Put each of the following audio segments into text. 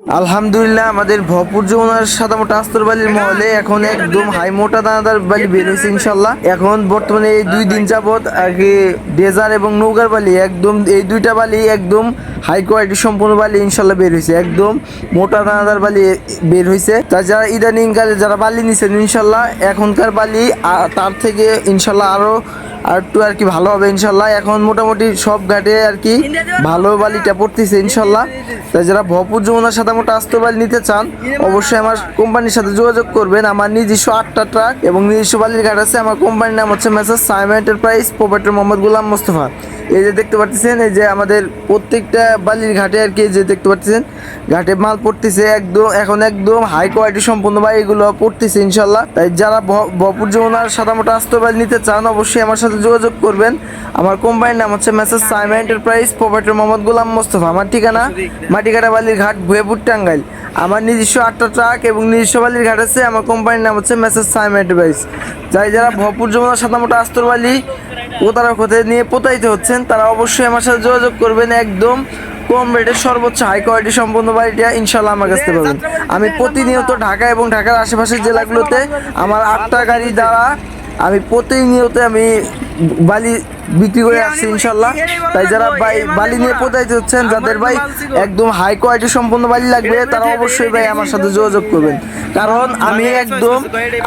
আলহামদুলিল্লাহ, আমাদের ভরপুর যমুনার সাদা মোটা আস্তর বালির মহলে এখন একদম হাই মোটা দানাদার বালি বের হয়েছে ইনশাল্লাহ। এখন বর্তমানে এই দুই দিন যাবত আর ডেজার এবং নৌকার বালি, একদম এই দুইটা বালি একদম হাই কোয়ালিটি সম্পূর্ণ বালি ইনশাল্লাহ বের হয়েছে। একদম মোটা দানাদার বালি বের হয়েছে। তা যারা ইদানিং কালে যারা বালি নিছেন ইনশাল্লাহ, এখনকার বালি তার থেকে ইনশাল্লাহ আরও আর একটু আর কি ভালো হবে ইনশাল্লাহ। এখন মোটামুটি সব ঘাটে আর কি ভালো বালিটা পড়তেছে ইনশাল্লাহ। তাই যারা ভরপুর যমুনার সাথে মোটা আস্ত বালি নিতে চান, অবশ্যই আমার কোম্পানির সাথে যোগাযোগ করবেন। আমার নিজস্ব আটটা ট্রাক এবং নিজস্ব বালির ঘাট আছে। আমার কোম্পানির নাম হচ্ছে messrs Saim enterprise, proprietor Mohammad Golam Mostafa. এই যে দেখতে পাচ্ছেন, এই যে আমাদের প্রত্যেকটা বালির ঘাটে আর কি যে দেখতে পাচ্ছেন, ঘাটে মাল পড়তেছে একদম, এখন একদম হাই কোয়ালিটি সম্পূর্ণ বালি এগুলো পড়তেছে ইনশাল্লাহ তাই যারা ভ- ভরপুর যমুনার সাদা মোটা আস্ত বালি নিতে চান, অবশ্যই আমার সাথে যোগাযোগ করবেন। আমার কোম্পানির নাম হচ্ছে messrs Saim enterprise, proprietor Mohammad Golam Mostafa. আমার ঠিকানা মাটিকাটা বালির ঘাট ভুয়েপুর টাঙ্গাইল আমার নিজস্ব আটটা ট্রাক এবং নিজস্ব বালির ঘাট আছে, আমার কোম্পানির নাম হচ্ছে মেসেজ সাইম এন্টারপ্রাইজ। যাই, যারা ভরপুর যমুনার সাদা মোটা আস্তর বালি প্রতারক হতে নিয়ে প্রতারিত হচ্ছেন, তারা অবশ্যই আমার সাথে যোগাযোগ করবেন একদম কম রেটের সর্বোচ্চ হাই কোয়ালিটি সম্পন্ন বাড়িটা ইনশাল্লাহ আমার কাছ পাবেন। আমি প্রতিনিয়ত ঢাকা এবং ঢাকার আশেপাশের জেলাগুলোতে আমার আটটা গাড়ি দ্বারা আমি প্রতিনিয়ত আমি বালি বিক্রি করে আসছি ইনশাল্লাহ। তাই যারা ভাই বালি নিয়ে প্রতারিত হচ্ছেন যাদের ভাই একদম হাই কোয়ালিটি সম্পন্ন বালি লাগবে তারা অবশ্যই ভাই আমার সাথে যোগাযোগ করবেন। কারণ আমি একদম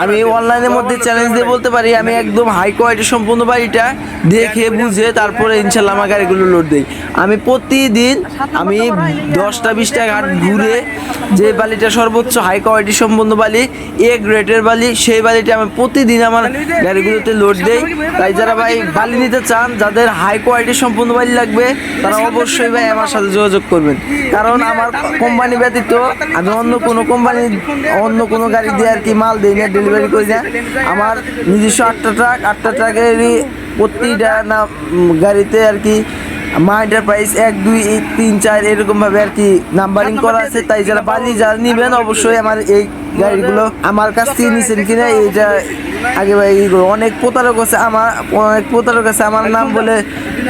আমি অনলাইনের মধ্যে চ্যালেঞ্জ দিয়ে বলতে পারি আমি একদম হাই কোয়ালিটি সম্পূর্ণ বাড়িটা দেখে বুঝে তারপরে ইনশাল্লাহ আমার গাড়িগুলো লোড দিই। আমি প্রতিদিন আমি দশটা বিশটা ঘাট ঘুরে যে বালিটা সর্বোচ্চ হাই কোয়ালিটি সম্পন্ন বালি এ গ্রেডের বালি সেই বালিটা আমি প্রতিদিন আমার গাড়িগুলোতে লোড দেই তাই যারা ভাই বালি নিতে চান যাদের হাই কোয়ালিটি সম্পূর্ণ বালি লাগবে তারা অবশ্যই ভাই আমার সাথে যোগাযোগ করবেন। কারণ আমার কোম্পানি ব্যতীত আমি অন্য কোনো কোম্পানি অন্য কোনো গাড়ি দিয়ে আর কি মাল দিই না ডেলিভারি করি না। আমার নিজস্ব আটটা ট্রাক আটটা ট্রাকেরই প্রতিটা না গাড়িতে আর কি মা এন্টারপ্রাইজ এক দুই তিন চার এরকমভাবে আর কি নাম্বারিং করা আছে তাই যারা বাড়ি যারা নেবেন অবশ্যই আমার এই গাড়িগুলো আমার কাছ থেকে নিছেন কিনা এইটা আগে ভাই অনেক প্রতারক আছে আমার, অনেক প্রতারক আছে, আমার নাম বলে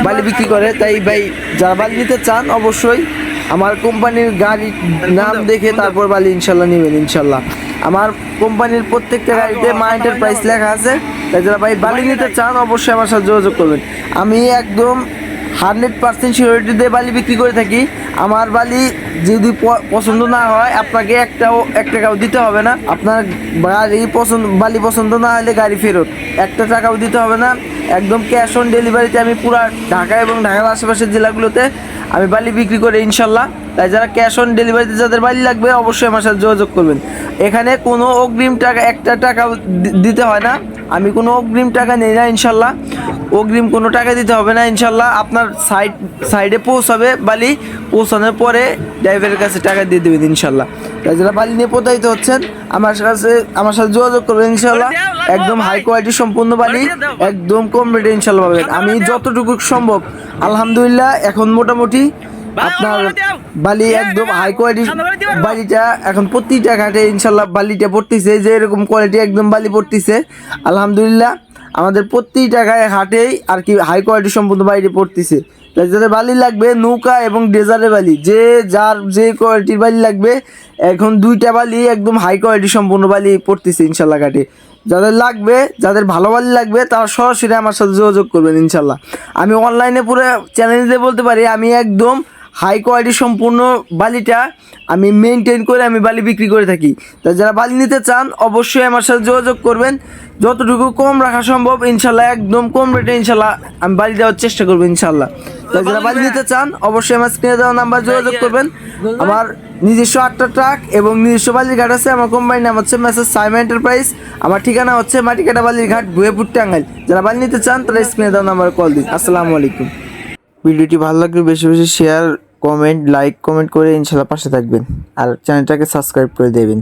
বালি বিক্রি করে। তাই ভাই, যারা বালি নিতে চান, অবশ্যই আমার কোম্পানির গাড়ির নাম দেখে তারপর বালি ইনশাল্লাহ নেবেন, ইনশাল্লাহ। আমার কোম্পানির প্রত্যেকটা গাড়িতে মাইন্ডের প্রাইস লেখা আছে। তাই যারা ভাই বালি নিতে চান, অবশ্যই আমার সাথে যোগাযোগ করবেন। আমি একদম হান্ড্রেড পার্সেন্ট সিকিউরিটি দিয়ে বালি বিক্রি করে থাকি। আমার বালি যদি পছন্দ না হয়, আপনাকে একটাও, এক টাকাও দিতে হবে না। আপনার গাড়ি পছন্দ, বালি পছন্দ না হলে গাড়ি ফেরত। একটা টাকাও দিতে হবে না। একদম ক্যাশ অন ডেলিভারিতে আমি পুরা ঢাকা এবং ঢাকার আশেপাশের জেলাগুলোতে আমি বালি বিক্রি করে ইনশাল্লাহ। তাই যারা ক্যাশ অন ডেলিভারিতে যাদের বালি লাগবে, অবশ্যই আমার সাথে যোগাযোগ করবেন। এখানে কোনো অগ্রিম টাকা, একটা টাকাও দিতে হয় না। আমি কোনো অগ্রিম টাকা নেই না, ইনশাল্লাহ। অগ্রিম কোনো টাকা দিতে হবে না, ইনশাল্লাহ। আপনার সাইড সাইডে পৌঁছাবে, বালি পৌঁছানোর পরে ড্রাইভারের কাছে টাকা দিয়ে দেবেন, ইনশাল্লাহ। তাই যারা বালি নিয়ে প্রতারিত হচ্ছেন, আমার কাছে, আমার সাথে যোগাযোগ করবেন, ইনশাল্লাহ। একদম হাই কোয়ালিটি সম্পূর্ণ বালি, একদম কম রেটে ইনশাল্লাহ পাবেন। আমি যতটুকু সম্ভব, আলহামদুলিল্লাহ, এখন মোটামুটি আপনার বালি একদম হাই কোয়ালিটি বালিটা এখন প্রতিটা ঘাটে ইনশাল্লাহ বালিটা পড়তেছে যে এরকম কোয়ালিটি একদম বালি পড়তেছে। আলহামদুলিল্লাহ আমাদের প্রতিটা গায়ে হাটেই আর কি হাই কোয়ালিটি সম্পূর্ণ বালিটি পড়তেছে। তাই যাদের বালি লাগবে নৌকা এবং ডেজারের বালি যে যার যে কোয়ালিটির বালি লাগবে এখন দুইটা বালি একদম হাই কোয়ালিটি সম্পূর্ণ বালি পড়তেছে ইনশাল্লাহ ঘাটে। যাদের লাগবে যাদের ভালো বালি লাগবে তারা সরাসরি আমার সাথে যোগাযোগ করবেন ইনশাল্লাহ। আমি অনলাইনে পুরো চ্যালেঞ্জ দিয়ে বলতে পারি আমি একদম হাই কোয়ালিটি সম্পূর্ণ বালিটা আমি মেনটেন করে আমি বালি বিক্রি করে থাকি। তা যারা বালি নিতে চান অবশ্যই আমার সাথে যোগাযোগ করবেন। যতটুকু কম রাখা সম্ভব ইনশাল্লাহ একদম কম রেটে ইনশাল্লাহ আমি বালি দেওয়ার চেষ্টা করব ইনশাল্লাহ। তা যারা বালি নিতে চান অবশ্যই আমার স্ক্রিনে দেওয়া নাম্বার যোগাযোগ করবেন। আমার নিজস্ব আটটা ট্রাক এবং নিজস্ব বালির ঘাট আছে। আমার কোম্পানির নাম হচ্ছে মেসেজ সাইম এন্টারপ্রাইজ আমার ঠিকানা হচ্ছে মাটিকাটা বালির ঘাট ভুয়েপুর টাঙ্গাইল। যারা বালি নিতে চান তারা স্ক্রিনে দেওয়া নাম্বার কল দিন। আসসালামু আলাইকুম। ভিডিওটি ভালো লাগলে বেশি বেশি শেয়ার কমেন্ট লাইক কমেন্ট করে ইনশাল্লাহ পাশে থাকবেন। আর চ্যানেলটাকে সাবস্ক্রাইব করে দেবেন।